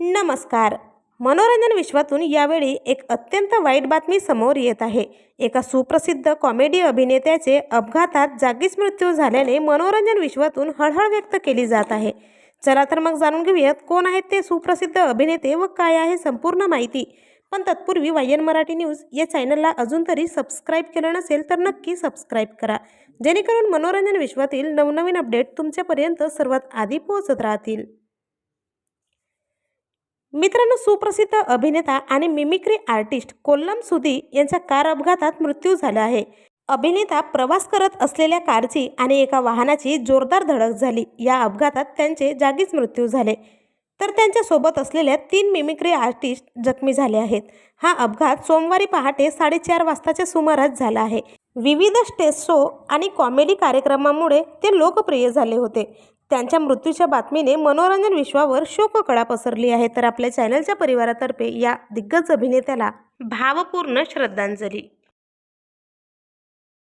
नमस्कार. मनोरंजन विश्वातून यावेळी एक अत्यंत वाईट बातमी समोर येत आहे. एका सुप्रसिद्ध कॉमेडी अभिनेत्याचे अपघातात जागीच मृत्यू झाल्याने मनोरंजन विश्वातून हळहळ व्यक्त केली जात आहे. चला तर मग जाणून घेऊयात कोण आहेत ते सुप्रसिद्ध अभिनेते व काय आहे संपूर्ण माहिती. पण तत्पूर्वी वायन मराठी न्यूज या चॅनलला अजून तरी सबस्क्राईब केलं नसेल तर नक्की सबस्क्राईब करा. जेणेकरून मनोरंजन विश्वातील नवनवीन अपडेट तुमच्यापर्यंत सर्वात आधी पोहोचत राहतील. मित्रांनो सुप्रसिद्ध अभिनेता आणि मिमिक्री आर्टिस्ट कोल्लम सुधी यांचा कार अपघातात मृत्यू झाला आहे. अभिनेता प्रवास करत असलेल्या कारची आणि एका वाहनाची जोरदार धडक झाली. या अपघातात त्यांचे जागीच मृत्यू झाले. तर त्यांच्यासोबत असलेल्या तीन मिमिक्री आर्टिस्ट जखमी झाले आहेत. हा अपघात सोमवारी पहाटे साडेचार वाजताच्या सुमारास झाला आहे. विविध स्टेज शो आणि कॉमेडी कार्यक्रमामुळे ते लोकप्रिय झाले होते. त्यांच्या मृत्यूच्या बातमीने मनोरंजन विश्वावर शोककळा पसरली आहे. तर आपल्या चॅनलच्या परिवारातर्फे या दिग्गज अभिनेत्याला भावपूर्ण श्रद्धांजली.